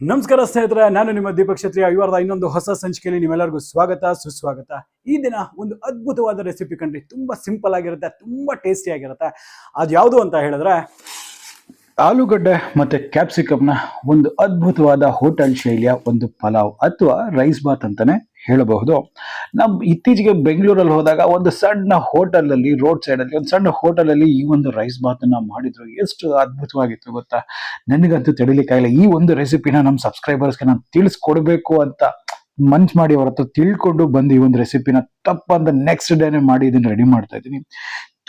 ನಮಸ್ಕಾರ ಸ್ನೇಹಿತರೆ, ನಾನು ನಿಮ್ಮ ದೀಪಕ್ ಕ್ಷತ್ರಿಯ ಇನ್ನೊಂದು ಹೊಸ ಸಂಚಿಕೆಯಲ್ಲಿ ನಿಮ್ಮೆಲ್ಲರಿಗೂ ಸ್ವಾಗತ, ಸುಸ್ವಾಗತ. ಈ ದಿನ ಒಂದು ಅದ್ಭುತವಾದ ರೆಸಿಪಿ ಕಂಡ್ರಿ. ತುಂಬ ಸಿಂಪಲ್ ಆಗಿರುತ್ತೆ, ತುಂಬ ಟೇಸ್ಟಿ ಆಗಿರುತ್ತೆ. ಅದು ಯಾವುದು ಅಂತ ಹೇಳಿದ್ರೆ ಆಲೂಗಡ್ಡೆ ಮತ್ತೆ ಕ್ಯಾಪ್ಸಿಕಮ್ನ ಒಂದು ಅದ್ಭುತವಾದ ಹೋಟೆಲ್ ಶೈಲಿಯ ಒಂದು ಪಲಾವ್ ಅಥವಾ ರೈಸ್ ಬಾತ್ ಅಂತಾನೆ ಹೇಳಬಹುದು. ನಮ್ಮ ಇತ್ತೀಚೆಗೆ ಬೆಂಗಳೂರಲ್ಲಿ ಹೋದಾಗ ಒಂದು ಸಣ್ಣ ಹೋಟೆಲ್ ಅಲ್ಲಿ ರೋಡ್ ಸೈಡ್ ಅಲ್ಲಿ ಒಂದು ಸಣ್ಣ ಹೋಟೆಲ್ ಅಲ್ಲಿ ಈ ಒಂದು ರೈಸ್ ಬಾತ್ ಅನ್ನ ಮಾಡಿದ್ರು. ಎಷ್ಟು ಅದ್ಭುತವಾಗಿತ್ತು ಗೊತ್ತಾ? ನನಗಂತೂ ತಡಿಲಿಕ್ಕಾಗಿಲ್ಲ ಈ ಒಂದು ರೆಸಿಪಿನ ನಮ್ಮ ಸಬ್ಸ್ಕ್ರೈಬರ್ಸ್ಗೆ ನಾನು ತಿಳಿಸ್ಕೊಡ್ಬೇಕು ಅಂತ ಮನ್ಸ್ ಮಾಡಿ ಅವ್ರ ಹತ್ರ ತಿಳ್ಕೊಂಡು ಬಂದು ಈ ಒಂದು ರೆಸಿಪಿನ ತಪ್ಪಂದ ನೆಕ್ಸ್ಟ್ ಡೇನೆ ಮಾಡಿ ಇದನ್ನ ರೆಡಿ ಮಾಡ್ತಾ ಇದ್ದೀನಿ.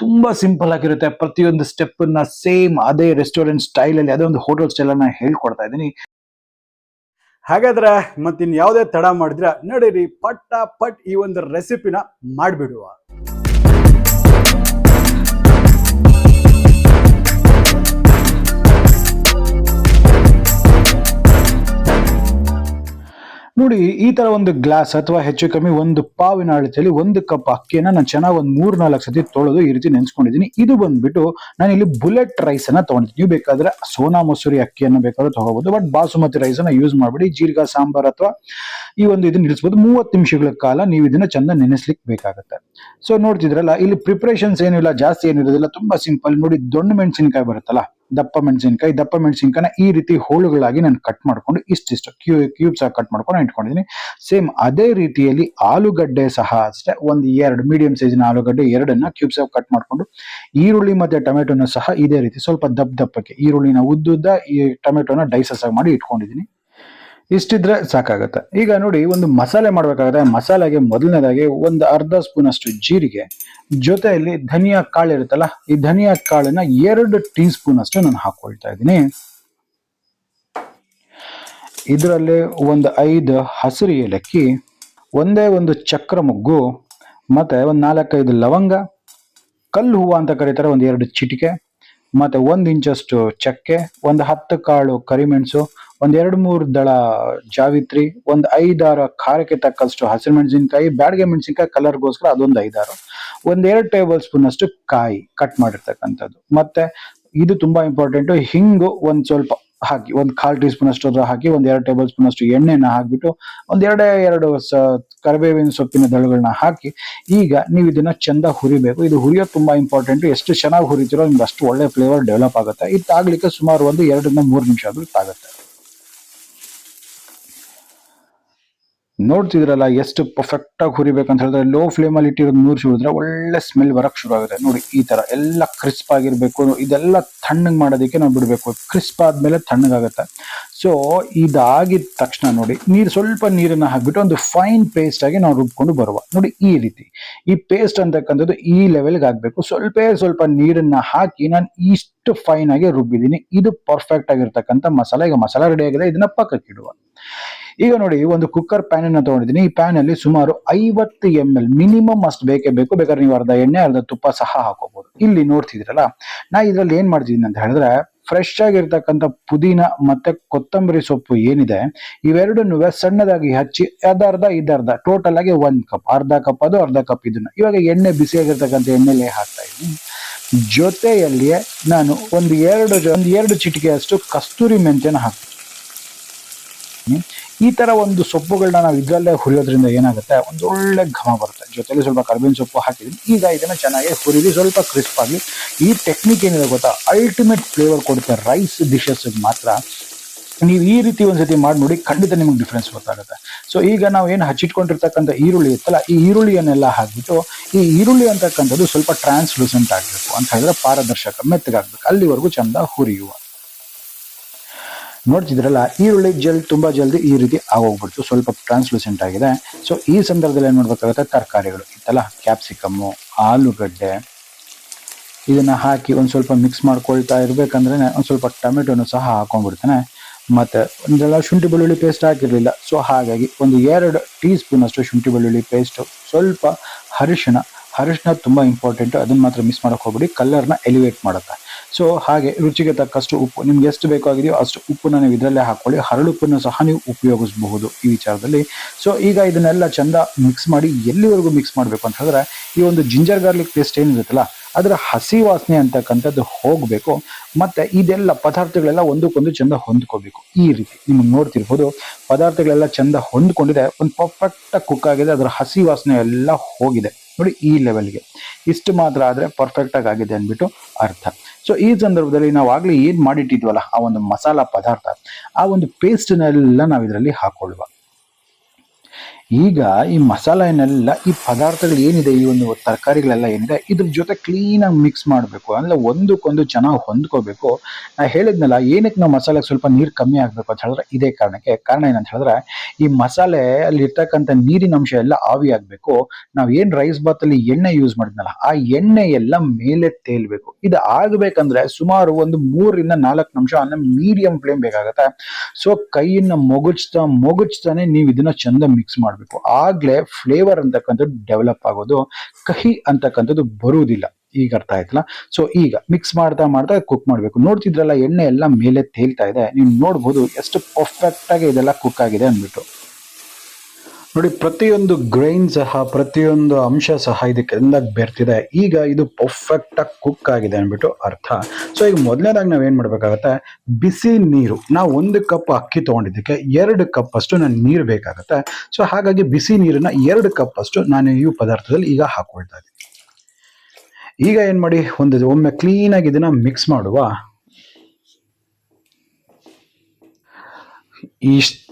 ತುಂಬಾ ಸಿಂಪಲ್ ಆಗಿರುತ್ತೆ. ಪ್ರತಿಯೊಂದು ಸ್ಟೆಪ್ನ ಸೇಮ್ ಅದೇ ರೆಸ್ಟೋರೆಂಟ್ ಸ್ಟೈಲ್ ಅಲ್ಲಿ ಅದೇ ಒಂದು ಹೋಟೆಲ್ ಸ್ಟೈಲ್ ಹೇಳ್ಕೊಡ್ತಾ ಇದ್ದೀನಿ. ಹಾಗಾದ್ರೆ ಮತ್ತಿನ್ ಯಾವುದೇ ತಡ ಮಾಡಿದ್ರೆ ನಡೀರಿ ಪಟ್ಟ ಪಟ್ ಈ ಒಂದು ರೆಸಿಪಿನ ಮಾಡಿಬಿಡುವ. ನೋಡಿ, ಈ ತರ ಒಂದು ಗ್ಲಾಸ್ ಅಥವಾ ಹೆಚ್ಚು ಕಮ್ಮಿ ಒಂದು ಪಾವಿನ ಅಳತೆಯಲ್ಲಿ ಒಂದು ಕಪ್ ಅಕ್ಕಿಯನ್ನ ನಾನು ಚೆನ್ನಾಗಿ ಒಂದು ಮೂರ್ ನಾಲ್ಕು ಸತಿ ತೊಳೆದು ಈ ರೀತಿ ನೆನ್ಸ್ಕೊಂಡಿದ್ದೀನಿ ಇದು ಬಂದ್ಬಿಟ್ಟು ನಾನು ಇಲ್ಲಿ ಬುಲೆಟ್ ರೈಸ್ ಅನ್ನ ತಗೊಂಡಿದ್ದೀನಿ ನೀವು ಬೇಕಾದ್ರೆ ಸೋನಾ ಮಸೂರಿ ಅಕ್ಕಿಯನ್ನ ಬೇಕಾದ್ರೆ ತಗೋಬಹುದು ಬಟ್ ಬಾಸುಮತಿ ರೈಸ್ ಅನ್ನ ಯೂಸ್ ಮಾಡ್ಬಿಡಿ. ಜೀರ್ಗಾ ಸಾಂಬಾರ್ ಅಥವಾ ಈ ಒಂದು ಇದನ್ನ ನಿಲ್ಲಿಸಬಹುದು ಮೂವತ್ತು ನಿಮಿಷಗಳ ಕಾಲ ನೀವು ಇದನ್ನ ಚಂದ ನೆನೆಸ್ಲಿಕ್ಕೆ ಬೇಕಾಗುತ್ತೆ. ಸೊ ನೋಡ್ತಿದ್ರಲ್ಲ, ಇಲ್ಲಿ ಪ್ರಿಪರೇಷನ್ಸ್ ಏನಿಲ್ಲ, ಜಾಸ್ತಿ ಏನಿರೋದಿಲ್ಲ, ತುಂಬಾ ಸಿಂಪಲ್ ನೋಡಿ, ದೊಣ್ಣೆ ಮೆಣಸಿನಕಾಯಿ ಬರುತ್ತಲ್ಲ ದಪ್ಪ ಮೆಣಸಿನಕಾಯಿ, ದಪ್ಪ ಮೆಣಸಿನಕಾಯಿನ ಈ ರೀತಿ ಹೋಳುಗಳಾಗಿ ನಾನು ಕಟ್ ಮಾಡಿಕೊಂಡು ಇಷ್ಟಿಷ್ಟು ಕ್ಯೂ ಕ್ಯೂಬ್ಸ್ ಆಗಿ ಕಟ್ ಮಾಡ್ಕೊಂಡು ಇಟ್ಕೊಂಡಿದ್ದೀನಿ ಸೇಮ್ ಅದೇ ರೀತಿಯಲ್ಲಿ ಆಲೂಗಡ್ಡೆ ಸಹ ಅಷ್ಟೇ, ಒಂದು ಎರಡು ಮೀಡಿಯಂ ಸೈಜಿನ ಆಲೂಗಡ್ಡೆ ಎರಡನ್ನ ಕ್ಯೂಬ್ಸ್ ಆಗಿ ಕಟ್ ಮಾಡಿಕೊಂಡು, ಈರುಳ್ಳಿ ಮತ್ತೆ ಟೊಮೆಟೊನ ಸಹ ಇದೇ ರೀತಿ ಸ್ವಲ್ಪ ದಪ್ಪ ದಪ್ಪಕ್ಕೆ ಈರುಳ್ಳಿನ ಉದ್ದುದ್ದ ಈ ಟೊಮೆಟೊನ ಡೈಸಸ್ ಆಗಿ ಮಾಡಿ ಇಟ್ಕೊಂಡಿದ್ದೀನಿ ಇಷ್ಟಿದ್ರೆ ಸಾಕಾಗುತ್ತೆ. ಈಗ ನೋಡಿ ಒಂದು ಮಸಾಲೆ ಮಾಡಬೇಕಾದ್ರೆ ಮಸಾಲೆಗೆ ಮೊದಲನೇದಾಗಿ ಒಂದು ಅರ್ಧ ಸ್ಪೂನ್ ಅಷ್ಟು ಜೀರಿಗೆ, ಜೊತೆಯಲ್ಲಿ ಧನಿಯಾ ಕಾಳು ಇರುತ್ತಲ್ಲ, ಈ ಧನಿಯಾ ಕಾಳನ್ನ ಎರಡು ಟೀ ಸ್ಪೂನ್ ಅಷ್ಟು ನಾನು ಹಾಕೊಳ್ತಾ ಇದ್ದೀನಿ. ಇದರಲ್ಲಿ ಒಂದು ಐದು ಹಸಿರು ಏಲಕ್ಕಿ, ಒಂದೇ ಒಂದು ಚಕ್ರ ಮೊಗ್ಗು, ಮತ್ತೆ ಒಂದು ನಾಲ್ಕೈದು ಲವಂಗ, ಕಲ್ಲು ಹೂವು ಅಂತ ಕರೀತಾರೆ, ಒಂದು ಎರಡು ಚಿಟಿಕೆ ಮತ್ತೆ ಒಂದು ಇಂಚಷ್ಟು ಚಕ್ಕೆ, ಒಂದು ಹತ್ತು ಕಾಳು ಕರಿಮೆಣಸು ಒಂದು ಎರಡು ಮೂರು ದಳ ಜಾವಿತ್ರಿ, ಒಂದು ಐದಾರು ಖಾರಕ್ಕೆ ತಕ್ಕಷ್ಟು ಹಸಿರು ಮೆಣಸಿನ್ಕಾಯಿ, ಬ್ಯಾಡ್ಗೆ ಮೆಣಸಿನ್ಕಾಯಿ ಕಲರ್ಗೋಸ್ಕರ ಅದೊಂದು ಐದಾರು. ಒಂದು ಎರಡು ಟೇಬಲ್ ಸ್ಪೂನ್ ಅಷ್ಟು ಕಾಯಿ ಕಟ್ ಮಾಡಿರ್ತಕ್ಕಂಥದ್ದು. ಮತ್ತೆ ಇದು ತುಂಬಾ ಇಂಪಾರ್ಟೆಂಟ್ ಹಿಂಗು ಒಂದು ಸ್ವಲ್ಪ ಹಾಕಿ, ಒಂದು ಕಾಲ್ ಟೀ ಸ್ಪೂನ್ ಅಷ್ಟು ಹಾಕಿ, ಒಂದ್ ಎರಡು ಟೇಬಲ್ ಸ್ಪೂನ್ ಅಷ್ಟು ಎಣ್ಣೆನ ಹಾಕ್ಬಿಟ್ಟು, ಒಂದ್ ಎರಡೇ ಕರಿಬೇವಿನ ಸೊಪ್ಪಿನ ದಳಗಳನ್ನ ಹಾಕಿ, ಈಗ ನೀವು ಇದನ್ನ ಚಂದ ಹುರಿಬೇಕು. ಇದು ಹುರಿಯೋದು ತುಂಬಾ ಇಂಪಾರ್ಟೆಂಟ್ ಎಷ್ಟು ಚೆನ್ನಾಗಿ ಹುರಿತಿರೋ ನಿಮ್ಗೆ ಅಷ್ಟು ಒಳ್ಳೆ ಫ್ಲೇವರ್ ಡೆವಲಪ್ ಆಗುತ್ತೆ. ಇದು ಸುಮಾರು ಒಂದು ಎರಡರಿಂದ ಮೂರು ನಿಮಿಷ ಆದ್ರೂ ತಾಗುತ್ತೆ. ನೋಡ್ತಿದ್ರಲ್ಲ ಎಷ್ಟು ಪರ್ಫೆಕ್ಟ್ ಆಗಿ ಹುರಿಬೇಕಂತ ಹೇಳಿದ್ರೆ ಲೋ ಫ್ಲೇಮ್ ಅಲ್ಲಿ ಇಟ್ಟಿರೋದು ನೂರು ಸುಡಿದ್ರೆ ಒಳ್ಳೆ ಸ್ಮೆಲ್ ಬರಕ್ ಶುರು ಆಗುತ್ತೆ ನೋಡಿ, ಈ ತರ ಎಲ್ಲ ಕ್ರಿಸ್ಪ್ ಆಗಿರಬೇಕು. ಇದೆಲ್ಲ ತಣ್ಣಗೆ ಮಾಡೋದಕ್ಕೆ ನಾವು ಬಿಡಬೇಕು. ಕ್ರಿಸ್ಪ್ ಆದ್ಮೇಲೆ ತಣ್ಣಗಾಗುತ್ತೆ. ಸೊ ಇದಾಗಿದ ತಕ್ಷಣ ನೋಡಿ, ನೀರು ಸ್ವಲ್ಪ ನೀರನ್ನ ಹಾಕ್ಬಿಟ್ಟು ಒಂದು ಫೈನ್ ಪೇಸ್ಟ್ ಆಗಿ ನಾವು ರುಬ್ಕೊಂಡು ಬರುವ. ನೋಡಿ, ಈ ರೀತಿ. ಈ ಪೇಸ್ಟ್ ಅಂತಕ್ಕಂಥದ್ದು ಈ ಲೆವೆಲ್ಗೆ ಆಗಬೇಕು ಸ್ವಲ್ಪ ಸ್ವಲ್ಪ ನೀರನ್ನ ಹಾಕಿ ನಾನು ಇಷ್ಟು ಫೈನ್ ಆಗಿ ರುಬ್ಬಿದ್ದೀನಿ. ಇದು ಪರ್ಫೆಕ್ಟ್ ಆಗಿರ್ತಕ್ಕಂಥ ಮಸಾಲ. ಈಗ ಮಸಾಲ ರೆಡಿ ಆಗಿದೆ. ಇದನ್ನ ಪಕ್ಕಕ್ಕೆ ಇಡುವ ಈಗ ನೋಡಿ ಒಂದು ಕುಕ್ಕರ್ ಪ್ಯಾನ್ ಅನ್ನು ತಗೊಂಡಿದ್ದೀನಿ. ಈ ಪ್ಯಾನ್ ಅಲ್ಲಿ ಸುಮಾರು ಐವತ್ತು ಎಂ ಎಲ್ ಮಿನಿಮಮ್ ಅಷ್ಟು ಬೇಕೇ ಬೇಕು. ಬೇಕಾದ್ರೆ ನೀವು ಅರ್ಧ ಎಣ್ಣೆ, ಅರ್ಧ ತುಪ್ಪ ಸಹ ಹಾಕೋಬಹುದು ಇಲ್ಲಿ ನೋಡ್ತಿದ್ರಲ್ಲ ನಾ ಇದ್ರಲ್ಲಿ ಏನ್ ಮಾಡ್ತಿದ್ದೀನಿ ಅಂತ ಹೇಳಿದ್ರೆ ಫ್ರೆಶ್ ಆಗಿರ್ತಕ್ಕಂಥ ಪುದೀನ ಮತ್ತೆ ಕೊತ್ತಂಬರಿ ಸೊಪ್ಪು ಏನಿದೆ, ಇವೆರಡನ್ನು ಸಣ್ಣದಾಗಿ ಹಚ್ಚಿ ಅದರ್ಧ ಇದರ್ಧ ಟೋಟಲ್ ಆಗಿ ಒಂದ್ ಕಪ್ ಅರ್ಧ ಕಪ್ ಅದು, ಅರ್ಧ ಕಪ್ ಇದನ್ನ. ಇವಾಗ ಎಣ್ಣೆ ಬಿಸಿಯಾಗಿರ್ತಕ್ಕಂಥ ಎಣ್ಣೆಲೆ ಹಾಕ್ತಾ ಇದ್ದೀನಿ. ಜೊತೆಯಲ್ಲಿಯೇ ನಾನು ಒಂದು ಎರಡು ಒಂದು ಎರಡು ಚಿಟಿಕೆಯಷ್ಟು ಕಸ್ತೂರಿ ಮೆಂತ್ಯನ ಹಾಕ್ತೀನಿ. ಈ ತರ ಒಂದು ಸೊಪ್ಪುಗಳನ್ನ ನಾವು ಇದ್ರಲ್ಲೇ ಹುರಿಯೋದ್ರಿಂದ ಏನಾಗುತ್ತೆ? ಒಂದು ಒಳ್ಳೆ ಘಮ ಬರುತ್ತೆ. ಜೊತೆಲಿ ಸ್ವಲ್ಪ ಕರ್ಬೇವಿನ ಸೊಪ್ಪು ಹಾಕಿದ್ದೀನಿ ಈಗ ಇದನ್ನ ಚೆನ್ನಾಗಿ ಹುರಿದು ಸ್ವಲ್ಪ ಕ್ರಿಸ್ಪ್ ಆಗಲಿ ಈ ಟೆಕ್ನಿಕ್ ಏನಿದೆ ಗೊತ್ತಾ? ಅಲ್ಟಿಮೇಟ್ ಫ್ಲೇವರ್ ಕೊಡುತ್ತೆ ರೈಸ್ ಡಿಶಸ್ ಮಾತ್ರ ನೀವು ಈ ರೀತಿ ಒಂದ್ಸತಿ ಮಾಡಿ ನೋಡಿ ಖಂಡಿತ ನಿಮ್ಗೆ ಡಿಫ್ರೆನ್ಸ್ ಗೊತ್ತಾಗುತ್ತೆ. ಸೊ ಈಗ ನಾವು ಏನು ಹಚ್ಚಿಟ್ಕೊಂಡಿರ್ತಕ್ಕಂಥ ಈರುಳ್ಳಿ ಇತ್ತಲ್ಲ, ಈ ಈರುಳ್ಳಿಯನ್ನೆಲ್ಲ ಹಾಕ್ಬಿಟ್ಟು, ಈ ಈರುಳ್ಳಿ ಅಂತಕ್ಕಂಥದ್ದು ಸ್ವಲ್ಪ ಟ್ರಾನ್ಸ್ಲೂಸೆಂಟ್ ಆಗಬೇಕು. ಅಂತ ಹೇಳಿದ್ರೆ ಪಾರದರ್ಶಕ, ಮೆತ್ತಗಾಗಬೇಕು. ಅಲ್ಲಿವರೆಗೂ ಚಂದ ಹುರಿಯುವ. ನೋಡ್ತಿದ್ರಲ್ಲ, ಈರುಳ್ಳಿ ಜಲ್ ತುಂಬಾ ಜಲ್ದಿ ಈ ರೀತಿ ಆಗೋಗ್ಬಿಡ್ತು, ಸ್ವಲ್ಪ ಟ್ರಾನ್ಸ್ಲೂಸೆಂಟ್ ಆಗಿದೆ. ಸೊ ಈ ಸಂದರ್ಭದಲ್ಲಿ ಏನು ಮಾಡ್ಬೇಕಾಗುತ್ತೆ, ತರಕಾರಿಗಳು, ಇತ್ತಲ್ಲ ಕ್ಯಾಪ್ಸಿಕಮ್ಮು ಆಲೂಗಡ್ಡೆ, ಇದನ್ನ ಹಾಕಿ ಒಂದ್ ಸ್ವಲ್ಪ ಮಿಕ್ಸ್ ಮಾಡ್ಕೊಳ್ತಾ ಇರ್ಬೇಕಂದ್ರೆ ಒಂದ್ ಸ್ವಲ್ಪ ಟೊಮೆಟೊನು ಸಹ ಹಾಕೊಂಡ್ಬಿಡ್ತೇನೆ. ಮತ್ತೆ ಒಂದೆಲ್ಲ ಶುಂಠಿ ಬೆಳ್ಳುಳ್ಳಿ ಪೇಸ್ಟ್ ಹಾಕಿರ್ಲಿಲ್ಲ. ಸೊ ಹಾಗಾಗಿ ಒಂದು ಎರಡು ಟೀ ಸ್ಪೂನ್ ಅಷ್ಟು ಶುಂಠಿ ಬೆಳ್ಳುಳ್ಳಿ ಪೇಸ್ಟ್ ಸ್ವಲ್ಪ ಅರಿಶಿಣ ಅರಿಶಿನ ತುಂಬಾ ಇಂಪಾರ್ಟೆಂಟ್ ಅದನ್ನ ಮಾತ್ರ ಮಿಸ್ ಮಾಡಕ್ ಹೋಗ್ಬಿಡಿ. ಕಲರ್ನ ಎಲಿವೇಟ್ ಮಾಡುತ್ತೆ. ಸೊ ಹಾಗೆ ರುಚಿಗೆ ತಕ್ಕಷ್ಟು ಉಪ್ಪು. ನಿಮ್ಗೆ ಎಷ್ಟು ಬೇಕಾಗಿದೆಯೋ ಅಷ್ಟು ಉಪ್ಪನ್ನು ನೀವು ಇದರಲ್ಲೇ ಹಾಕೊಳ್ಳಿ ಹರಳುಪ್ಪನ್ನು ಸಹ ನೀವು ಉಪಯೋಗಿಸಬಹುದು ಈ ವಿಚಾರದಲ್ಲಿ. ಸೊ ಈಗ ಇದನ್ನೆಲ್ಲ ಚಂದ ಮಿಕ್ಸ್ ಮಾಡಿ ಎಲ್ಲಿವರೆಗೂ ಮಿಕ್ಸ್ ಮಾಡಬೇಕು ಅಂತ ಹೇಳಿದ್ರೆ, ಈ ಒಂದು ಜಿಂಜರ್ ಗಾರ್ಲಿಕ್ ಪೇಸ್ಟ್ ಏನಿರುತ್ತಲ್ಲ ಅದರ ಹಸಿ ವಾಸನೆ ಅಂತಕ್ಕಂಥದ್ದು ಹೋಗಬೇಕು. ಮತ್ತೆ ಇದೆಲ್ಲ ಪದಾರ್ಥಗಳೆಲ್ಲ ಒಂದಕ್ಕೊಂದು ಚಂದ ಹೊಂದ್ಕೋಬೇಕು. ಈ ರೀತಿ ನಿಮ್ಗೆ ನೋಡ್ತಿರ್ಬೋದು, ಪದಾರ್ಥಗಳೆಲ್ಲ ಚಂದ ಹೊಂದ್ಕೊಂಡಿದೆ, ಒಂದು ಪರ್ಫೆಕ್ಟ್ ಕುಕ್ ಆಗಿದೆ, ಅದರ ಹಸಿ ವಾಸನೆ ಎಲ್ಲ ಹೋಗಿದೆ. ನೋಡಿ ಈ ಲೆವೆಲ್ಗೆ ಇಷ್ಟು ಮಾತ್ರ ಆದ್ರೆ ಪರ್ಫೆಕ್ಟ್ ಆಗಿ ಆಗಿದೆ ಅಂದ್ಬಿಟ್ಟು ಅರ್ಥ. ಸೊ ಈ ಸಂದರ್ಭದಲ್ಲಿ ನಾವು ಆಗ್ಲೇ ಏನು ಮಾಡಿಟ್ಟಿದ್ವಲ್ಲ, ಆ ಒಂದು ಮಸಾಲಾ ಪದಾರ್ಥ, ಆ ಒಂದು ಪೇಸ್ಟ್ನೆಲ್ಲ ನಾವು ಇದರಲ್ಲಿ ಹಾಕೊಳ್ಳುವ. ಈಗ ಈ ಮಸಾಲೆನೆಲ್ಲ ಈ ಪದಾರ್ಥಗಳು ಏನಿದೆ, ಈ ಒಂದು ತರಕಾರಿಗಳೆಲ್ಲ ಏನಿದೆ, ಇದ್ರ ಜೊತೆ ಕ್ಲೀನಾಗಿ ಮಿಕ್ಸ್ ಮಾಡಬೇಕು. ಅಂದ್ರೆ ಒಂದಕ್ಕೊಂದು ಚೆನ್ನಾಗಿ ಹೊಂದ್ಕೋಬೇಕು. ನಾ ಹೇಳಿದ್ನಲ್ಲ, ಏನಕ್ಕೆ ನಾವು ಮಸಾಲೆಗೆ ಸ್ವಲ್ಪ ನೀರು ಕಮ್ಮಿ ಆಗಬೇಕು ಅಂತ ಹೇಳಿದ್ರೆ ಇದೇ ಕಾರಣಕ್ಕೆ. ಕಾರಣ ಏನಂತ ಹೇಳಿದ್ರೆ, ಈ ಮಸಾಲೆ ಅಲ್ಲಿ ಇರ್ತಕ್ಕಂಥ ನೀರಿನ ಅಂಶ ಎಲ್ಲ ಆವಿ ಆಗಬೇಕು. ನಾವು ಏನ್ ರೈಸ್ ಬಾತ್ ಅಲ್ಲಿ ಎಣ್ಣೆ ಯೂಸ್ ಮಾಡಿದ್ನಲ್ಲ, ಆ ಎಣ್ಣೆ ಎಲ್ಲ ಮೇಲೆ ತೇಲ್ಬೇಕು. ಇದು ಆಗ್ಬೇಕಂದ್ರೆ ಸುಮಾರು ಒಂದು ಮೂರರಿಂದ ನಾಲ್ಕು ನಿಮಿಷ, ಅಂದರೆ ಮೀಡಿಯಂ ಫ್ಲೇಮ್ ಬೇಕಾಗತ್ತೆ. ಸೊ ಕೈಯನ್ನ ಮೊಗುಚ್ತಾ ಮೊಗುಚ್ತಾನೆ ನೀವು ಇದನ್ನ ಚಂದ ಮಿಕ್ಸ್ ಮಾಡಬೇಕು. ಆಗ್ಲೇ ಫ್ಲೇವರ್ ಅಂತಕ್ಕಂಥದ್ದು ಡೆವಲಪ್ ಆಗೋದು, ಕಹಿ ಅಂತಕ್ಕಂಥದ್ದು ಬರುವುದಿಲ್ಲ. ಈಗ ಅರ್ಥ ಆಯ್ತಲ್ಲ? ಸೊ ಈಗ ಮಿಕ್ಸ್ ಮಾಡ್ತಾ ಮಾಡ್ತಾ ಕುಕ್ ಮಾಡಬೇಕು. ನೋಡ್ತಿದ್ರಲ್ಲ, ಎಣ್ಣೆ ಎಲ್ಲ ಮೇಲೆ ತೇಲ್ತಾ ಇದೆ. ನೀವು ನೋಡ್ಬೋದು, ಎಷ್ಟು ಪರ್ಫೆಕ್ಟ್ ಆಗಿ ಇದೆಲ್ಲ ಕುಕ್ ಆಗಿದೆ ಅಂದ್ಬಿಟ್ಟು. ನೋಡಿ, ಪ್ರತಿಯೊಂದು ಗ್ರೈನ್ ಸಹ, ಪ್ರತಿಯೊಂದು ಅಂಶ ಸಹ ಇದಕ್ಕೆಲ್ಲ ಬೆರ್ತಿದೆ. ಈಗ ಇದು ಪರ್ಫೆಕ್ಟ್ ಆಗಿ ಕುಕ್ ಆಗಿದೆ ಅಂದ್ಬಿಟ್ಟು ಅರ್ಥ. ಸೊ ಈಗ ಮೊದಲನೇದಾಗಿ ನಾವೇನು ಮಾಡ್ಬೇಕಾಗತ್ತೆ? ಬಿಸಿ ನೀರು. ನಾವು ಒಂದು ಕಪ್ ಅಕ್ಕಿ ತಗೊಂಡಿದ್ದಕ್ಕೆ ಎರಡು ಕಪ್ ಅಷ್ಟು ನಾನು ನೀರು ಬೇಕಾಗತ್ತೆ. ಸೊ ಹಾಗಾಗಿ ಬಿಸಿ ನೀರನ್ನ ಎರಡು ಕಪ್ ಅಷ್ಟು ನಾನು ಈ ಪದಾರ್ಥದಲ್ಲಿ ಈಗ ಹಾಕೊಳ್ತಾ ಇದ್ದೀನಿ. ಈಗ ಏನು ಮಾಡಿ? ಒಂದು ಒಮ್ಮೆ ಕ್ಲೀನ್ ಆಗಿ ಇದನ್ನ ಮಿಕ್ಸ್ ಮಾಡುವ. ಇಷ್ಟು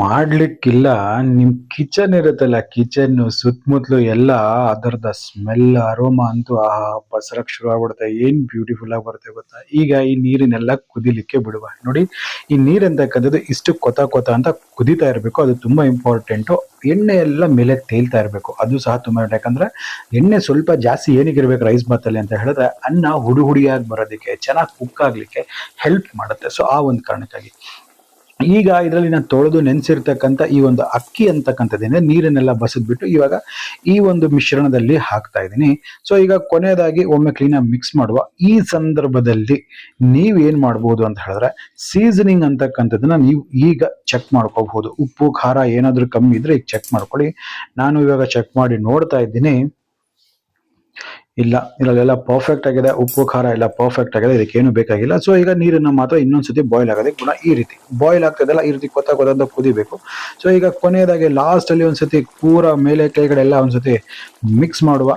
ಮಾಡ್ಲಿಕ್ಕಿಲ್ಲ. ನಿಮ್ ಕಿಚನ್ ಇರುತ್ತಲ್ಲ ಕಿಚನ್ ಸುತ್ತಮುತ್ತಲು ಎಲ್ಲ ಅದರದ ಸ್ಮೆಲ್ ಅರೋಮಾ ಅಂತೂ ಆ ಬಸರಕ್ ಶುರು ಆಗ್ಬಿಡುತ್ತೆ. ಏನ್ ಬ್ಯೂಟಿಫುಲ್ ಆಗಿ ಬರುತ್ತೆ ಗೊತ್ತಾ? ಈಗ ಈ ನೀರಿನೆಲ್ಲ ಕುದಿಲಿಕ್ಕೆ ಬಿಡುವ. ನೋಡಿ, ಈ ನೀರ್ ಅಂತಕ್ಕಂಥದ್ದು ಇಷ್ಟು ಕೊತ ಕೊತ ಅಂತ ಕುದಿತಾ ಇರಬೇಕು. ಅದು ತುಂಬಾ ಇಂಪಾರ್ಟೆಂಟು ಎಣ್ಣೆ ಎಲ್ಲ ಮೇಲೆ ತೇಲ್ತಾ ಇರಬೇಕು. ಅದು ಸಹ ತುಂಬಾ ಯಾಕಂದ್ರೆ ಎಣ್ಣೆ ಸ್ವಲ್ಪ ಜಾಸ್ತಿ ಏನಿಗಿರ್ಬೇಕು ರೈಸ್ ಬಾತಲ್ಲಿ ಅಂತ ಹೇಳಿದ್ರೆ ಅನ್ನ ಹುಡಿ ಹುಡಿಯಾಗಿ ಬರೋದಕ್ಕೆ, ಚೆನ್ನಾಗಿ ಕುಕ್ ಆಗ್ಲಿಕ್ಕೆ ಹೆಲ್ಪ್ ಮಾಡುತ್ತೆ. ಸೊ ಆ ಒಂದು ಕಾರಣಕ್ಕಾಗಿ. ಈಗ ಇದರಲ್ಲಿ ನಾನು ತೊಳೆದು ನೆನೆಸಿರ್ತಕ್ಕಂಥ ಈ ಒಂದು ಅಕ್ಕಿ ಅಂತಕ್ಕಂಥದ್ದೇನೆ, ನೀರನ್ನೆಲ್ಲ ಬಸಿದ್ಬಿಟ್ಟು ಇವಾಗ ಈ ಒಂದು ಮಿಶ್ರಣದಲ್ಲಿ ಹಾಕ್ತಾ ಇದ್ದೀನಿ. ಸೊ ಈಗ ಕೊನೆಯದಾಗಿ ಒಮ್ಮೆ ಕ್ಲೀನಾಗಿ ಮಿಕ್ಸ್ ಮಾಡುವ ಈ ಸಂದರ್ಭದಲ್ಲಿ ನೀವು ಏನ್ ಮಾಡ್ಬೋದು ಅಂತ ಹೇಳಿದ್ರೆ ಸೀಸನಿಂಗ್ ಅಂತಕ್ಕಂಥದ್ದನ್ನ ನೀವು ಈಗ ಚೆಕ್ ಮಾಡ್ಕೋಬಹುದು. ಉಪ್ಪು, ಖಾರ ಏನಾದರೂ ಕಮ್ಮಿ ಇದ್ರೆ ಈಗ ಚೆಕ್ ಮಾಡ್ಕೊಳ್ಳಿ. ನಾನು ಇವಾಗ ಚೆಕ್ ಮಾಡಿ ನೋಡ್ತಾ ಇದ್ದೀನಿ. ಇಲ್ಲ. ಇದರಲ್ಲೆಲ್ಲ ಪರ್ಫೆಕ್ಟ್ ಆಗಿದೆ. ಉಪ್ಪು, ಖಾರ ಎಲ್ಲ ಪರ್ಫೆಕ್ಟ್ ಆಗಿದೆ. ಇದಕ್ಕೇನು ಬೇಕಾಗಿಲ್ಲ. ಸೊ ಈಗ ನೀರನ್ನ ಮಾತ್ರ ಇನ್ನೊಂದ್ಸತಿ ಬಾಯ್ಲ್ ಆಗೋದಕ್ಕೆ ಗುಣ ಈ ರೀತಿ. ಬಾಯ್ಲ್ ಆಗ್ತದಲ್ಲ ಈ ರೀತಿ ಕೊತ್ತ ಅಂತ ಕುದಿಬೇಕು. ಸೊ ಈಗ ಕೊನೆಯದಾಗಿ ಲಾಸ್ಟ್ ಅಲ್ಲಿ ಒಂದ್ಸತಿ ಪೂರ ಮೇಲೆ ಕೈಗಡೆ ಎಲ್ಲ ಒಂದ್ಸತಿ ಮಿಕ್ಸ್ ಮಾಡುವ.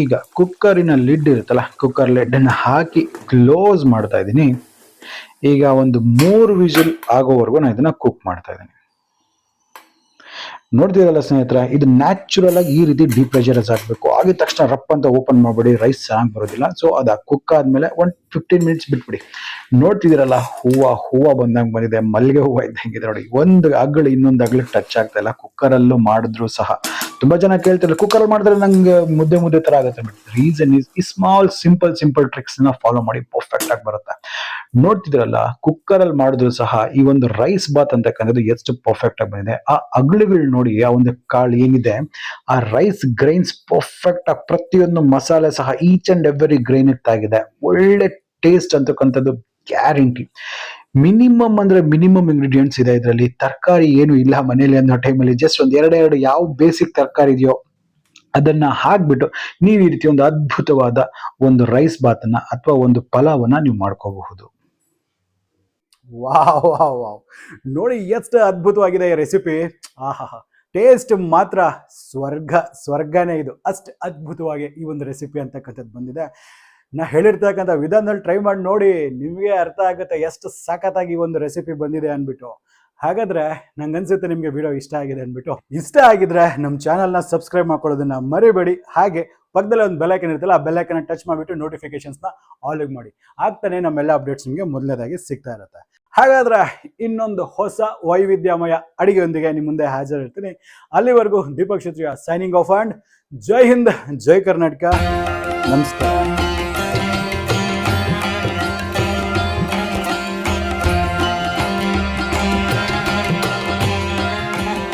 ಈಗ ಕುಕ್ಕರಿನ ಲಿಡ್ ಇರುತ್ತಲ್ಲ ಕುಕ್ಕರ್ ಲಿಡ್ ಅನ್ನ ಹಾಕಿ ಕ್ಲೋಸ್ ಮಾಡ್ತಾ ಇದ್ದೀನಿ. ಈಗ ಒಂದು ಮೂರು ವಿಜಿಲ್ ಆಗೋವರೆಗೂ ನಾನು ಇದನ್ನ ಕುಕ್ ಮಾಡ್ತಾ ಇದ್ದೀನಿ. ನೋಡ್ತೀರಲ್ಲ ಸ್ನೇಹಿತರೆ, ಇದು ನ್ಯಾಚುರಲ್ ಆಗಿ ಈ ರೀತಿ ಡಿಪ್ರೆಷರೈಸ್ ಆಗಬೇಕು ಆಗಿದ ತಕ್ಷಣ ರಪ್ ಅಂತ ಓಪನ್ ಮಾಡಬೇಡಿ ರೈಸ್ ಚೆನ್ನಾಗಿ ಬರೋದಿಲ್ಲ. ಸೊ ಅದು ಕುಕ್ ಆದ್ಮೇಲೆ ಒನ್ ಫಿಫ್ಟೀನ್ ಮಿನಿಟ್ಸ್ ಬಿಟ್ಬಿಡಿ. ನೋಡ್ತಿದ್ದೀರಲ್ಲ, ಹೂವ ಹೂವ ಬಂದಂಗೆ ಬಂದಿದೆ, ಮಲ್ಲಿಗೆ ಹೂವ ಇದೆ ನೋಡಿ. ಒಂದು ಅಗಳು ಇನ್ನೊಂದು ಅಗ್ಳಿಗೆ ಟಚ್ ಆಗ್ತಾ ಇಲ್ಲ. ಕುಕ್ಕರಲ್ಲೂ ಮಾಡಿದ್ರು ಸಹ. ತುಂಬಾ ಜನ ಕೇಳ್ತಾರೆ ಕುಕ್ಕರ್ ಮಾಡಿದ್ರೆ ನಂಗೆ ಮುದ್ದೆ ಮುದ್ದೆ ತರ ಆಗುತ್ತೆ. ರೀಸನ್ ಇಸ್ ಈ ಸ್ಮಾಲ್ ಸಿಂಪಲ್ ಸಿಂಪಲ್ ಟ್ರಿಕ್ಸ್ನ ಫಾಲೋ ಮಾಡಿ ಪರ್ಫೆಕ್ಟ್ ಆಗಿ ಬರುತ್ತೆ. ನೋಡ್ತಿದ್ರಲ್ಲ ಕುಕ್ಕರ್ ಅಲ್ಲಿ ಮಾಡಿದ್ರು ಸಹ ಈ ಒಂದು ರೈಸ್ ಬಾತ್ ಅಂತಕ್ಕಂಥದ್ದು ಎಷ್ಟು ಪರ್ಫೆಕ್ಟ್ ಆಗಿ ಬಂದಿದೆ. ಆ ಅಗಳುಗಳು ನೋಡಿ, ಆ ಒಂದು ಕಾಳು ಏನಿದೆ, ಆ ರೈಸ್ ಗ್ರೈನ್ಸ್ ಪರ್ಫೆಕ್ಟ್ ಆಗಿ ಪ್ರತಿಯೊಂದು ಮಸಾಲೆ ಸಹ ಈಚ್ ಅಂಡ್ ಎವ್ರಿ ಗ್ರೈನ್ ಇತ್ತಾಗಿದೆ ಒಳ್ಳೆ ಟೇಸ್ಟ್ ಅಂತಕ್ಕಂಥದ್ದು ಗ್ಯಾರಂಟಿ ಮಿನಿಮಮ್ ಅಂದ್ರೆ ಮಿನಿಮಮ್ ಇಂಗ್ರೀಡಿಯೆಂಟ್ಸ್ ಇದೆ ಇದರಲ್ಲಿ. ತರಕಾರಿ ಏನು ಇಲ್ಲ ಮನೇಲಿ ಅನ್ನೋ ಟೈಮಲ್ಲಿ ಜಸ್ಟ್ ಒಂದ್ ಎರಡೆರಡು ಯಾವ ಬೇಸಿಕ್ ತರಕಾರಿ ಇದೆಯೋ ಅದನ್ನ ಹಾಕ್ಬಿಟ್ಟು ನೀವು ಈ ರೀತಿ ಒಂದು ಅದ್ಭುತವಾದ ಒಂದು ರೈಸ್ ಬಾತನ್ನ ಅಥವಾ ಒಂದು ಪಲಾವನ್ನ ನೀವು ಮಾಡ್ಕೋಬಹುದು. Wow wow wow. ನೋಡಿ ಎಷ್ಟು ಅದ್ಭುತವಾಗಿದೆ ಈ ರೆಸಿಪಿ ಆಹಾ ಟೇಸ್ಟ್ ಮಾತ್ರ ಸ್ವರ್ಗ, ಸ್ವರ್ಗನೇ ಇದು. ಅಷ್ಟು ಅದ್ಭುತವಾಗಿ ಈ ಒಂದು ರೆಸಿಪಿ ಅಂತಕ್ಕಂಥದ್ದು ಬಂದಿದೆ. ನಾ ಹೇಳಿರ್ತಕ್ಕಂಥ ವಿಧಾನದಲ್ಲಿ ಟ್ರೈ ಮಾಡಿ ನೋಡಿ, ನಿಮಗೆ ಅರ್ಥ ಆಗುತ್ತೆ ಎಷ್ಟು ಸಖತ್ತಾಗಿ ಈ ಒಂದು ರೆಸಿಪಿ ಬಂದಿದೆ ಅಂದ್ಬಿಟ್ಟು. ಹಾಗಾದ್ರೆ ನಂಗೆ ಅನ್ಸುತ್ತೆ ನಿಮಗೆ ವಿಡಿಯೋ ಇಷ್ಟ ಆಗಿದೆ ಅಂದ್ಬಿಟ್ಟು. ಇಷ್ಟ ಆಗಿದ್ರೆ ನಮ್ಮ ಚಾನಲ್ನ ಸಬ್ಸ್ಕ್ರೈಬ್ ಮಾಡ್ಕೊಳ್ಳೋದನ್ನ ಮರಿಬೇಡಿ. ಹಾಗೆ ಪಕ್ಕದಲ್ಲಿ ಒಂದು ಬೆಲ್ಲೈಕನ್ ಇರುತ್ತಲ್ಲ, ಆ ಬೆಲ್ಲೈಕನ್ ಟಚ್ ಮಾಡಿಬಿಟ್ಟು ನೋಟಿಫಿಕೇಶನ್ಸ್ನ ಆಲಿಗೆ ಮಾಡಿ. ಆಗ್ತಾನೆ ನಮ್ಮೆಲ್ಲ ಅಪ್ಡೇಟ್ಸ್ ನಿಮಗೆ ಮೊದಲನೇದಾಗಿ ಸಿಗ್ತಾ ಇರುತ್ತೆ. ಹಾಗಾದ್ರೆ ಇನ್ನೊಂದು ಹೊಸ ವೈವಿಧ್ಯಮಯ ಅಡಿಗೆಯೊಂದಿಗೆ ನಿಮ್ಮ ಮುಂದೆ ಹಾಜರಿರ್ತೀನಿ. ಅಲ್ಲಿವರೆಗೂ Deepak Kshatriya signing off and Jai Hind, Jai Karnataka. ನಮಸ್ಕಾರ.